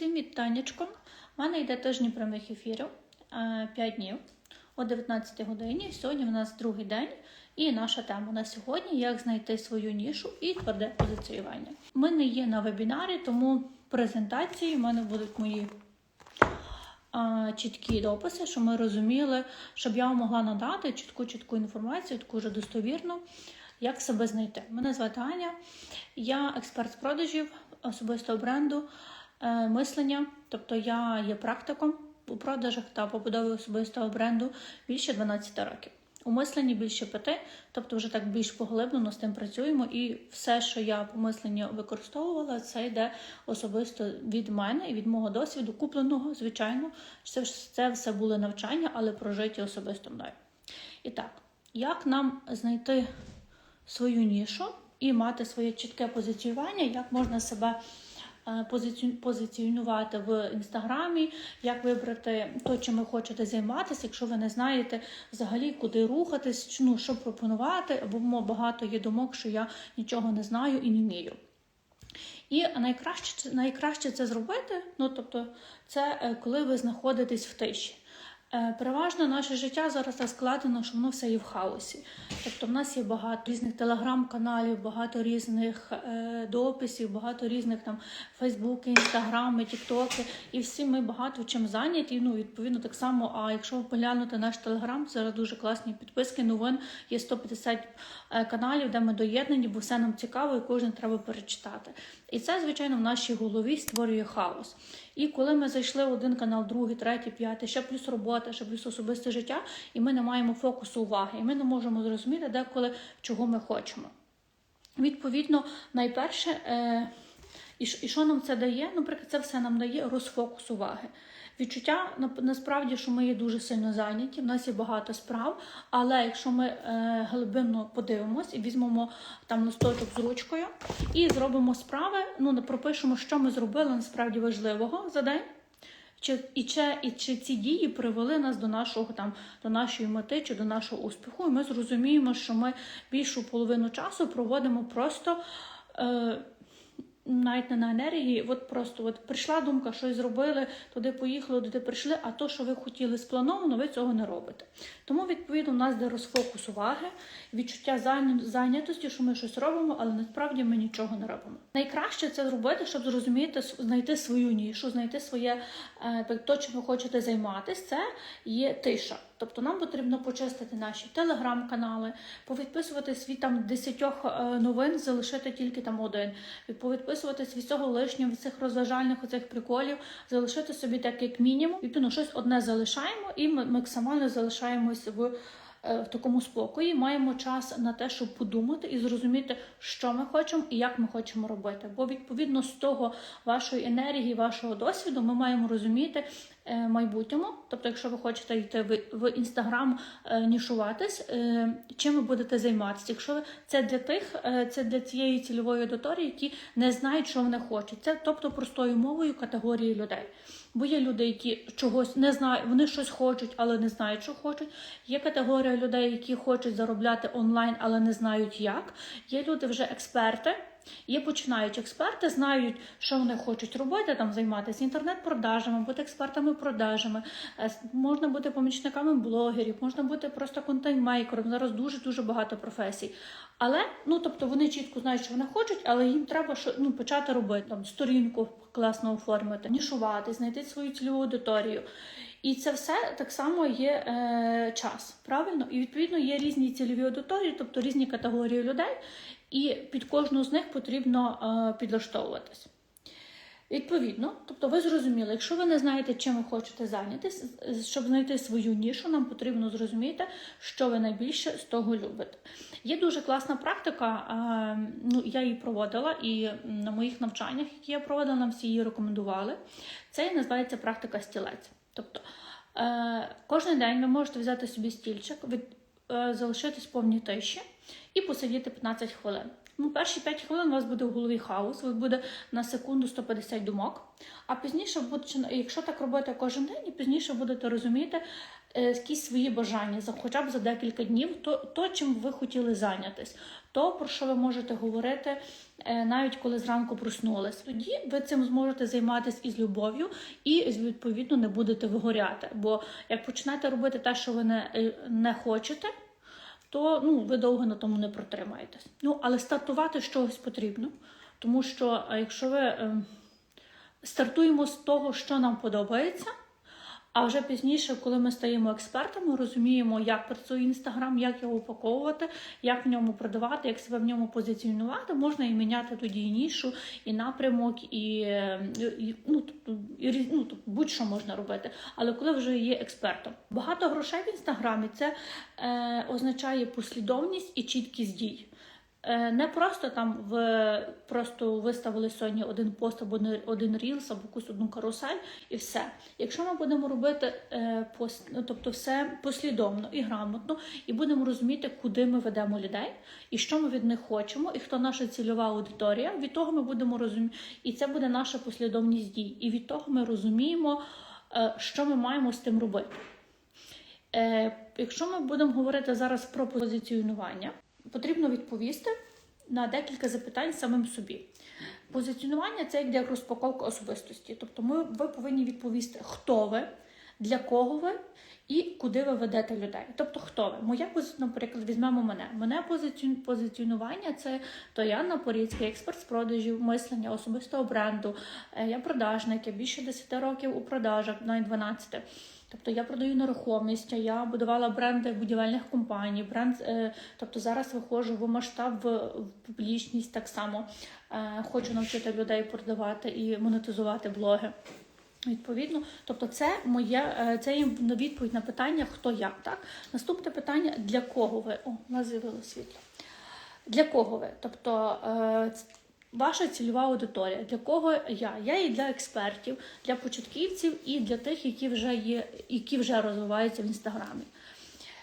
Всім вітаннячком. У мене йде тижні прямих ефірів 5 днів о 19 годині. Сьогодні в нас другий день, і наша тема на сьогодні як знайти свою нішу і тверде позиціювання. Ми не є на вебінарі, тому презентації в мене будуть мої а, чіткі дописи, щоб ми розуміли, щоб я вам могла надати чітку чітку інформацію, таку вже достовірну, як себе знайти. Мене звати Аня, я експерт з продажів особистого бренду, е, мислення, тобто я є практиком у продажах та побудові особистого бренду більше 12 років. У мисленні більше п'яти, тобто вже так більш поглиблено з тим працюємо, і все, що я по мисленню використовувала, це йде особисто від мене і від мого досвіду, купленого, звичайно. Це, це все були навчання, але прожиті особисто мною. І так, як нам знайти свою нішу і мати своє чітке позиціювання, як можна себе е, позиціонувати в інстаграмі, як вибрати то, чим ви хочете займатися, якщо ви не знаєте взагалі, куди рухатись, ну, що пропонувати, або багато є думок, що я нічого не знаю і не вмію. І найкраще, найкраще це зробити, ну тобто, це е, коли ви знаходитесь в тиші. Е, Переважно наше життя зараз так складено, що воно все є в хаосі. Тобто, в нас є багато різних телеграм-каналів, багато різних е, дописів, багато різних там Фейсбуки, Інстаграми, Тіктоки, і всі ми багато чим зайняті. Ну, відповідно, так само. А якщо ви поглянете наш телеграм, зараз дуже класні підписки, новин, є 150 е, каналів, де ми доєднані, бо все нам цікаво, і кожен треба перечитати. І це, звичайно, в нашій голові створює хаос. І коли ми зайшли в один канал, другий, третій, п'ятий, ще плюс робота, ще плюс особисте життя, і ми не маємо фокусу уваги, і ми не можемо зрозуміти, деколи чого ми хочемо. Відповідно, найперше, е, і, що нам це дає? Наприклад, це все нам дає розфокус уваги. Відчуття насправді, що ми є дуже сильно зайняті, в нас є багато справ, але якщо ми е, глибинно подивимось і візьмемо там листочок з ручкою і зробимо справи, ну пропишемо, що ми зробили насправді важливого за день. Чи і, чи, і чи ці дії привели нас до нашого там до нашої мети чи до нашого успіху? І ми зрозуміємо, що ми більшу половину часу проводимо просто. Е, навіть не на енергії, от просто от прийшла думка, щось зробили, туди поїхали, туди прийшли, а то, що ви хотіли сплановано, ви цього не робите. Тому, відповідно, у нас де розфокус уваги, відчуття зайнятості, що ми щось робимо, але насправді ми нічого не робимо. Найкраще це зробити, щоб зрозуміти, знайти свою нішу, знайти своє е, то, чим ви хочете займатися, це є тиша. Тобто нам потрібно почистити наші телеграм-канали, повідписуватись від там десятьох е, новин, залишити тільки там один, повідписуватись від цього лишнього, від цих розважальних оцих приколів, залишити собі так як мінімум. Відповідно, щось одне залишаємо, і ми максимально залишаємось в. е, В такому спокої маємо час на те, щоб подумати і зрозуміти, що ми хочемо і як ми хочемо робити. Бо відповідно з того вашої енергії, вашого досвіду, ми маємо розуміти майбутньому. Тобто, якщо ви хочете йти в, інстаграм е, нішуватись, е, чим ви будете займатися? Якщо ви це для тих, е, це для цієї цільової аудиторії, які не знають, що вони хочуть. Це тобто простою мовою категорії людей. Бо є люди, які чогось не знають, вони щось хочуть, але не знають, що хочуть. Є категорія людей, які хочуть заробляти онлайн, але не знають як. Є люди вже експерти. Є починаючі експерти, знають, що вони хочуть робити, там займатися інтернет-продажами, бути експертами продажами, е, можна бути помічниками блогерів, можна бути просто контент-мейкером. Зараз дуже дуже багато професій. Але ну тобто вони чітко знають, що вони хочуть, але їм треба ну, почати робити там сторінку класно оформити, нішувати, знайти свою цільову аудиторію. І це все так само є е, час, правильно? І відповідно є різні цільові аудиторії, тобто різні категорії людей, і під кожну з них потрібно е, підлаштовуватись. Відповідно, тобто ви зрозуміли, якщо ви не знаєте, чим ви хочете зайнятися, щоб знайти свою нішу, нам потрібно зрозуміти, що ви найбільше з того любите. Є дуже класна практика, ну я її проводила, і на моїх навчаннях, які я проводила, нам всі її рекомендували. Це називається практика стілець. Тобто е, кожен день ви можете взяти собі стільчик, е, залишитись в повній тиші і посидіти 15 хвилин. Ну, перші 5 хвилин у вас буде в голові хаос, ви буде на секунду 150 думок. А пізніше, якщо так робити кожен день, і пізніше будете розуміти, е, якісь свої бажання, хоча б за декілька днів, то, то чим ви хотіли зайнятись, то про що ви можете говорити, е, навіть коли зранку проснулись. Тоді ви цим зможете займатися із любов'ю і відповідно не будете вигоряти. Бо як почнете робити те, що ви не, е, не хочете. То ну, ви довго на тому не протримаєтесь. Ну, але стартувати з чогось потрібно, тому що е, якщо ви е, стартуємо з того, що нам подобається, а вже пізніше, коли ми стаємо експертами, розуміємо, як працює інстаграм, як його упаковувати, як в ньому продавати, як себе в ньому позиціонувати, можна і міняти тоді і нішу, і напрямок, і, і ну, тобто, і ну, тобто будь-що можна робити. Але коли вже є експертом, багато грошей в інстаграмі це е, означає послідовність і чіткість дій. Е, Не просто там в просто виставили сьогодні один пост або один рілс, або якусь одну карусель, і все. Якщо ми будемо робити е, пос- ну, тобто все послідовно і грамотно, і будемо розуміти, куди ми ведемо людей, і що ми від них хочемо, і хто наша цільова аудиторія, від того ми будемо розуміти, і це буде наша послідовність дій. І від того ми розуміємо, е, що ми маємо з тим робити. Якщо ми будемо говорити зараз про позиціонування, потрібно відповісти на декілька запитань самим собі. Позиціонування це як розпаковка особистості. Тобто, ми, ви повинні відповісти, хто ви, для кого ви і куди ви ведете людей. Тобто, хто ви? Моя позиці- наприклад, візьмемо мене. Мене позиціонування це то я Анна Поріцька, експерт з продажів, мислення, особистого бренду. Е, Я продажник, я більше 10 років у продажах, навіть 12. Тобто я продаю нерухомість, я будувала бренди будівельних компаній, бренд, е, тобто зараз виходжу в масштаб в, публічність так само. Е, хочу навчити людей продавати і монетизувати блоги. Відповідно, тобто це моє е, це є відповідь на питання, хто я. Так наступне питання для кого ви? О, нас з'явилося світло. Для кого ви? Тобто ваша цільова аудиторія, для кого я? Я і для експертів, для початківців і для тих, які вже є, які вже розвиваються в інстаграмі.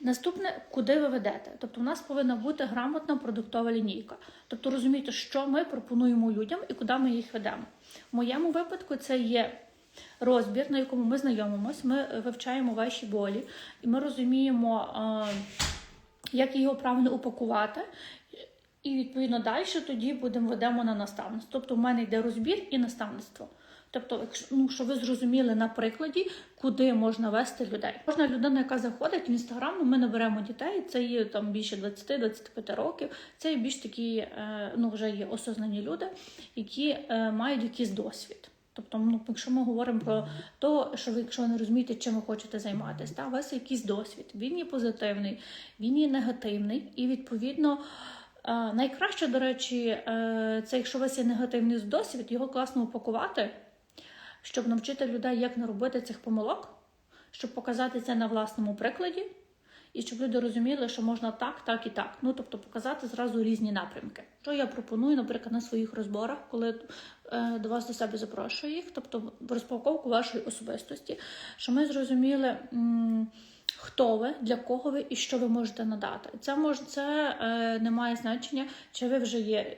Наступне, куди ви ведете? Тобто, у нас повинна бути грамотна продуктова лінійка. Тобто розуміти, що ми пропонуємо людям і куди ми їх ведемо. В моєму випадку це є розбір, на якому ми знайомимось, ми вивчаємо ваші болі, і ми розуміємо, як його правильно упакувати. І відповідно далі тоді будемо ведемо на наставництво. Тобто, в мене йде розбір і наставництво. Тобто, якщо ну, щоб ви зрозуміли на прикладі, куди можна вести людей. Кожна людина, яка заходить в інстаграм, ну, ми наберемо дітей, це є там більше 20-25 років. Це є більш такі, е, ну вже є осознані люди, які е, мають якийсь досвід. Тобто, ну, якщо ми говоримо про те, що ви, якщо ви не розумієте, чим ви хочете займатися, та, у вас є якийсь досвід, він є позитивний, він є негативний, і відповідно. Найкраще, до речі, е, це якщо у вас є негативний досвід, його класно упакувати, щоб навчити людей, як не робити цих помилок, щоб показати це на власному прикладі, і щоб люди розуміли, що можна так, так і так. Ну тобто показати зразу різні напрямки. Що я пропоную, наприклад, на своїх розборах, коли е, до вас до себе запрошую їх, тобто розпаковку вашої особистості, що ми зрозуміли. Хто ви, для кого ви і що ви можете надати? Це може це е, не має значення, чи ви вже є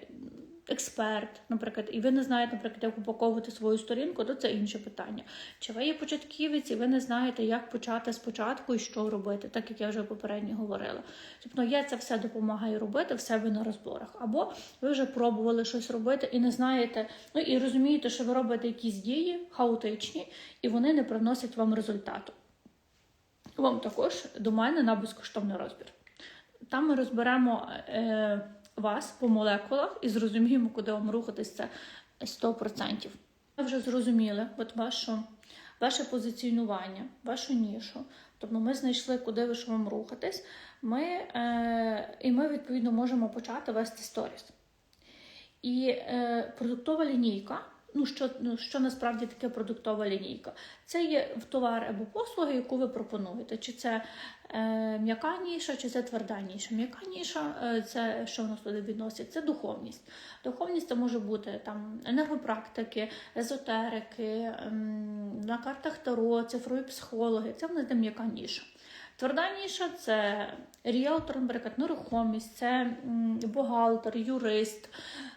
експерт, наприклад, і ви не знаєте, наприклад, як упаковувати свою сторінку, то це інше питання. Чи ви є початківець, і ви не знаєте, як почати спочатку і що робити, так як я вже попередньо говорила. Тобто я це все допомагаю робити в себе на розборах. Або ви вже пробували щось робити і не знаєте, ну і розумієте, що ви робите якісь дії хаотичні, і вони не приносять вам результату. Вам також до мене на безкоштовний розбір. Там ми розберемо е, вас по молекулах і зрозуміємо, куди вам рухатись це 100%. Ви вже зрозуміли от вашу, ваше позиціонування, вашу нішу. Тобто ми знайшли, куди ви що вам рухатись. Ми, е, і ми, відповідно, можемо почати вести сторіс. І е, продуктова лінійка. Ну, що, ну, що насправді таке продуктова лінійка? Це є товар або послуги, яку ви пропонуєте. Чи це е, м'яка ніша, чи це тверда ніша. М'яка ніша е, це що в туди відносить? Це духовність. Духовність це може бути там енергопрактики, езотерики, ем, на картах Таро, цифрові психологи. Це в нас йде м'яка ніша. Тверда ніша це ріелтор, наприклад, нерухомість, це бухгалтер, юрист, е,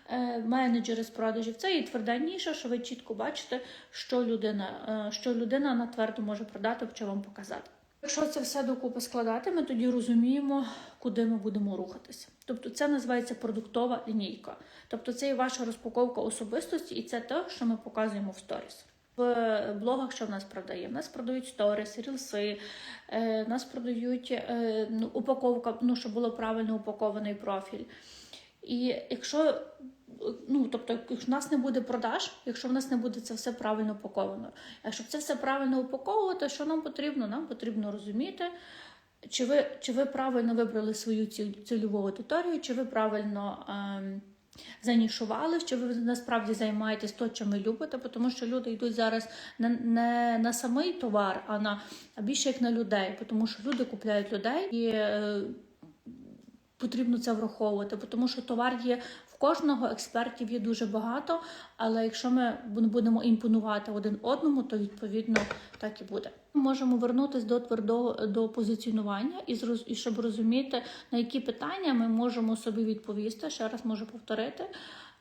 менеджери з продажів. Це і тверда ніша, що ви чітко бачите, що людина, е, що людина на твердо може продати чи вам показати. Якщо це все докупи складати, ми тоді розуміємо, куди ми будемо рухатися. Тобто це називається продуктова лінійка. Тобто це і ваша розпаковка особистості, і це те, що ми показуємо в сторіс. В блогах, що в нас продає? В нас продають сторіс, рілси, е, в нас продають е, ну, упаковка, ну, щоб було правильно упакований профіль. І якщо ну, тобто, якщо в нас не буде продаж, якщо в нас не буде це все правильно упаковано. А щоб це все правильно упаковувати, що нам потрібно? Нам потрібно розуміти, чи ви чи ви правильно вибрали свою цільову аудиторію, чи ви правильно ем, занішували, чи ви насправді займаєтесь то, чим ви любите, тому що люди йдуть зараз не не на самий товар, а на а більше як на людей, тому що люди купляють людей і. Е, Потрібно це враховувати, тому що товар є в кожного експертів є дуже багато, але якщо ми будемо імпонувати один одному, то відповідно так і буде. Можемо вернутися до твердого до позиціонування і і щоб розуміти, на які питання ми можемо собі відповісти. Ще раз можу повторити.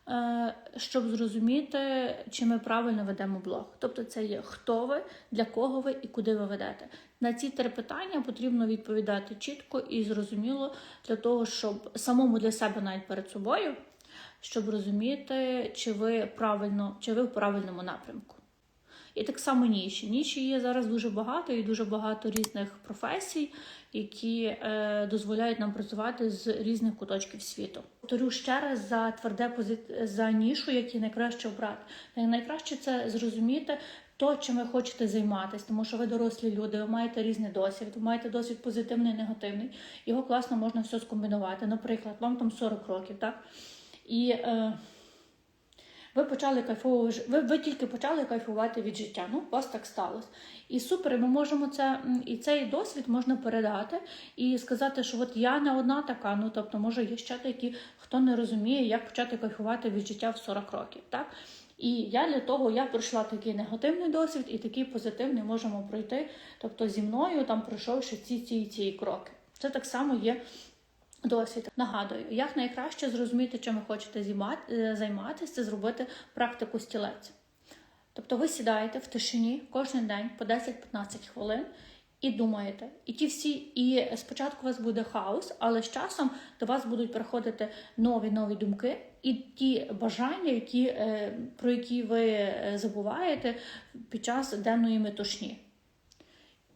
Е, щоб зрозуміти, чи ми правильно ведемо блог. Тобто, це є хто ви, для кого ви і куди ви ведете. На ці три питання потрібно відповідати чітко і зрозуміло для того, щоб самому для себе навіть перед собою щоб розуміти, чи ви правильно, чи ви в правильному напрямку. І так само ніші. Ніші є зараз дуже багато і дуже багато різних професій, які е, дозволяють нам працювати з різних куточків світу. Повторю ще раз за тверде позит... за нішу, які найкраще обрати. Найкраще це зрозуміти. То, чим ви хочете займатися, тому що ви дорослі люди, ви маєте різний досвід, ви маєте досвід позитивний, негативний. Його класно можна все скомбінувати. Наприклад, вам там 40 років, так? І е, ви почали кайфувати, ви, ви тільки почали кайфувати від життя. Ну, у вас так сталося. І супер, ми можемо це, і цей досвід можна передати і сказати, що от я не одна така. Ну, тобто, може, є ще такі, хто не розуміє, як почати кайфувати від життя в 40 років. так? І я для того я пройшла такий негативний досвід і такий позитивний можемо пройти. Тобто зі мною там пройшовши ці ці ці кроки. Це так само є Досвід нагадую, як найкраще зрозуміти, чим ви хочете е, займатися, це зробити практику стілець. Тобто ви сідаєте в тишині кожен день по 10-15 хвилин і думаєте. І ті всі, і спочатку у вас буде хаос, але з часом до вас будуть приходити нові нові думки, і ті бажання, які, е, про які ви е, забуваєте під час денної метушні.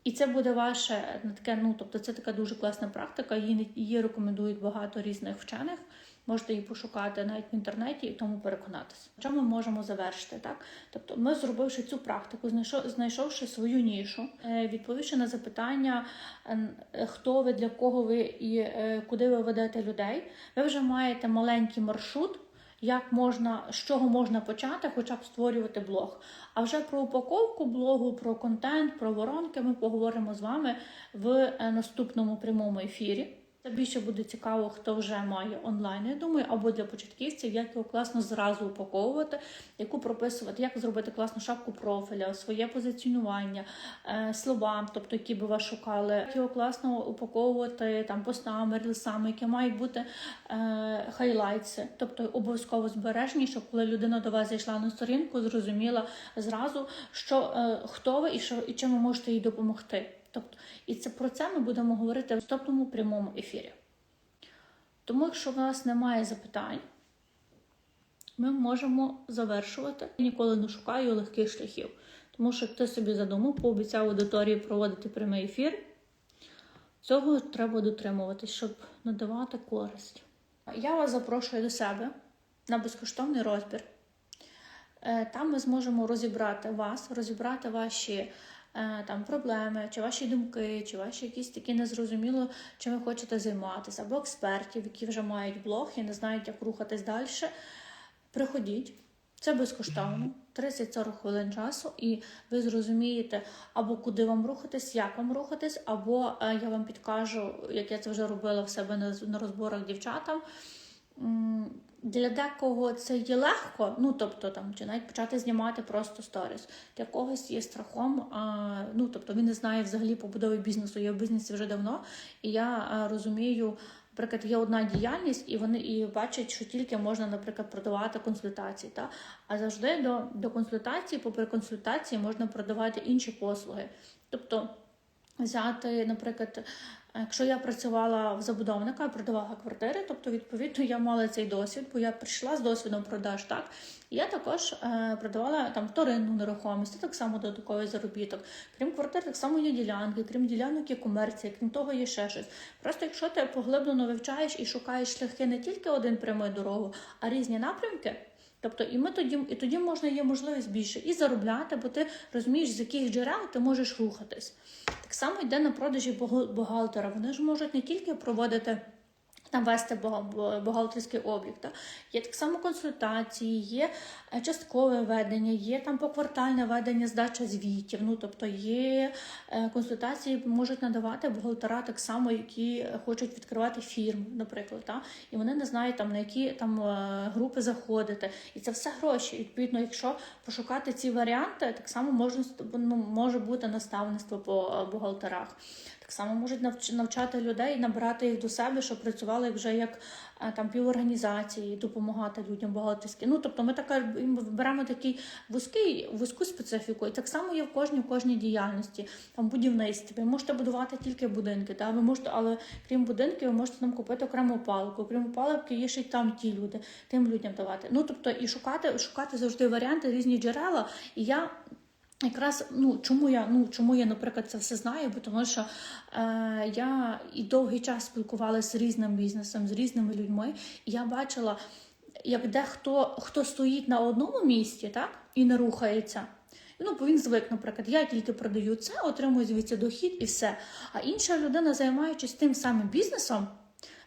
І це буде ваше таке, ну тобто це така дуже класна практика. Її її рекомендують багато різних вчених. Можете її пошукати навіть в інтернеті і тому переконатися. Що ми можемо завершити? Так, тобто, ми зробивши цю практику, знайшовши свою нішу, е, відповівши на запитання, е, хто ви, для кого ви і е, куди ви ведете людей, ви вже маєте маленький маршрут як можна, з чого можна почати, хоча б створювати блог. А вже про упаковку блогу, про контент, про воронки ми поговоримо з вами в наступному прямому ефірі. Це більше буде цікаво, хто вже має онлайн, я думаю, або для початківців, як його класно зразу упаковувати, яку прописувати, як зробити класну шапку профіля, своє позиціонування, е, слова, тобто які би вас шукали, як його класно упаковувати там постами, рілсами, які мають бути е, хайлайтси, тобто обов'язково збережні, щоб коли людина до вас зайшла на сторінку, зрозуміла зразу, що е, хто ви і що і чим ви можете їй допомогти. Тобто, І це про це ми будемо говорити в наступному прямому ефірі. Тому, якщо в нас немає запитань, ми можемо завершувати. Я ніколи не шукаю легких шляхів. Тому що ти собі задумав, пообіцяв аудиторії проводити прямий ефір. Цього треба дотримуватись, щоб надавати користь. Я вас запрошую до себе на безкоштовний розбір. Е, там ми зможемо розібрати вас, розібрати ваші там проблеми, чи ваші думки, чи ваші якісь такі незрозуміло, чим ви хочете займатися, або експертів, які вже мають блог і не знають, як рухатись далі. Приходіть. Це безкоштовно, 30-40 хвилин часу, і ви зрозумієте, або куди вам рухатись, як вам рухатись, або е, я вам підкажу, як я це вже робила в себе на розборах дівчатам. Для декого це є легко, ну тобто там чи навіть почати знімати просто сторіс. Для когось є страхом. А, ну тобто він не знає взагалі побудови бізнесу. Я в бізнесі вже давно, і я а, розумію. Наприклад, є одна діяльність, і вони і бачать, що тільки можна, наприклад, продавати консультації. Та? А завжди до до консультації, попри консультації, можна продавати інші послуги. Тобто взяти, наприклад, якщо я працювала в забудовника, я продавала квартири, тобто, відповідно, я мала цей досвід, бо я прийшла з досвідом продаж, так. Я також е, продавала там вторинну нерухомість, це так само додатковий заробіток. Крім квартир, так само є ділянки, крім ділянок є комерція, крім того, є ще щось. Просто якщо ти поглиблено вивчаєш і шукаєш шляхи не тільки один прямий дорогу, а різні напрямки. Тобто, і ми тоді, і тоді можна є можливість більше і заробляти, бо ти розумієш, з яких джерел ти можеш рухатись. Так само йде на продажі бухгалтера. Вони ж можуть не тільки проводити. Там вести бухгалтерський облік. Є так само консультації, є е, часткове ведення, є там поквартальне ведення здача звітів. Ну, тобто є е, консультації, можуть надавати бухгалтера так само, які хочуть відкривати фірми, наприклад. Так? І вони не знають, там, на які там, е, групи заходити. І це все гроші. Відповідно, якщо пошукати ці варіанти, так само можна, ну, може бути наставництво по бухгалтерах. Так само можуть навч- навчати людей, набирати їх до себе, щоб працювали вже як там піворганізації, допомагати людям бухгалтерськи. Ну тобто ми така беремо такий вузький вузьку специфіку, і так само є в кожній в кожній діяльності, там будівництві. Ви можете будувати тільки будинки, та ви можете, але крім будинків, ви можете там купити окрему палку. Крім палки, є ще й там ті люди, тим людям давати. Ну тобто і шукати, шукати завжди варіанти, різні джерела. І я Якраз ну чому я ну чому я, наприклад, це все знаю? Бо тому що е, я і довгий час спілкувалася з різним бізнесом, з різними людьми, і я бачила, як дехто хто стоїть на одному місці, так і не рухається. Ну, бо він звик, наприклад, я тільки продаю це, отримую звідси дохід і все. А інша людина, займаючись тим самим бізнесом,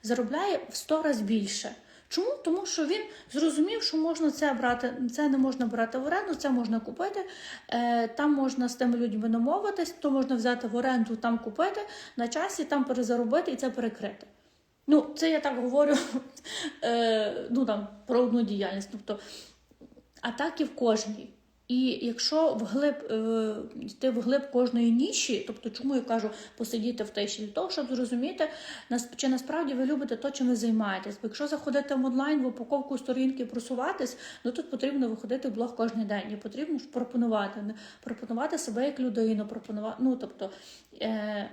заробляє в 100 разів більше. Чому? Тому що він зрозумів, що можна це брати, це не можна брати в оренду, це можна купити. Е, там можна з тими людьми намовитись, то можна взяти в оренду, там купити на часі, там перезаробити і це перекрити. Ну, це я так говорю е, ну, там, про одну діяльність. Тобто, а так і в кожній. І якщо вглиб е, йти вглиб кожної ніші, тобто чому я кажу посидіти в тиші, для того, щоб зрозуміти, чи насправді ви любите то, чим ви займаєтесь. Бо якщо заходите в онлайн в упаковку сторінки просуватись, ну тут потрібно виходити в блог кожен день. І потрібно пропонувати, пропонувати себе як людину, пропонувати, ну тобто. Е,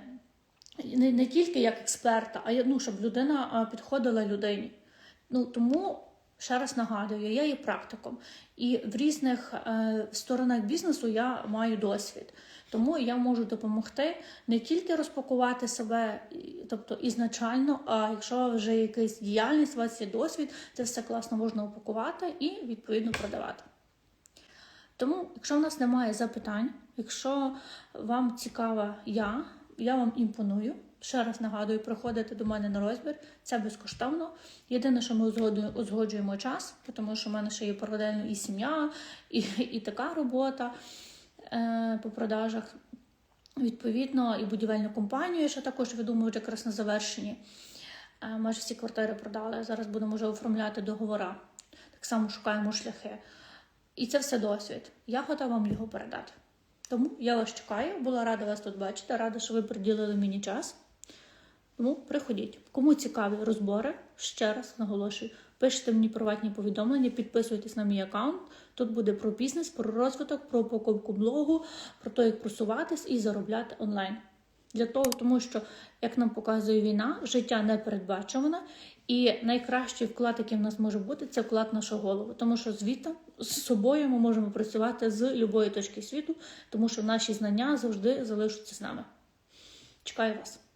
не, не тільки як експерта, а ну, щоб людина підходила людині. Ну тому ще раз нагадую, я є практиком, і в різних е, сторонах бізнесу я маю досвід. Тому я можу допомогти не тільки розпакувати себе, тобто ізначально, а якщо вже якась діяльність, у вас є досвід, це все класно можна упакувати і відповідно продавати. Тому, якщо в нас немає запитань, якщо вам цікава я, я вам імпоную. Ще раз нагадую, приходите до мене на розбір, це безкоштовно. Єдине, що ми узгоджуємо, час, тому що в мене ще є паралельно і сім'я, і, і така робота е, по продажах. Відповідно, і будівельну компанію, що також вже якраз на завершенні. Е, Майже всі квартири продали. Зараз будемо вже оформляти договора. Так само шукаємо шляхи. І це все досвід. Я готова вам його передати. Тому я вас чекаю, була рада вас тут бачити, рада, що ви приділили мені час. Тому приходіть. Кому цікаві розбори, ще раз наголошую, пишете мені приватні повідомлення, підписуйтесь на мій аккаунт. Тут буде про бізнес, про розвиток, про покупку блогу, про те, як просуватись і заробляти онлайн. Для того, тому що, як нам показує війна, життя не передбачуване, і найкращий вклад, який в нас може бути, це вклад нашу голову. Тому що звідти з собою ми можемо працювати з будь-якої точки світу, тому що наші знання завжди залишаться з нами. Чекаю вас.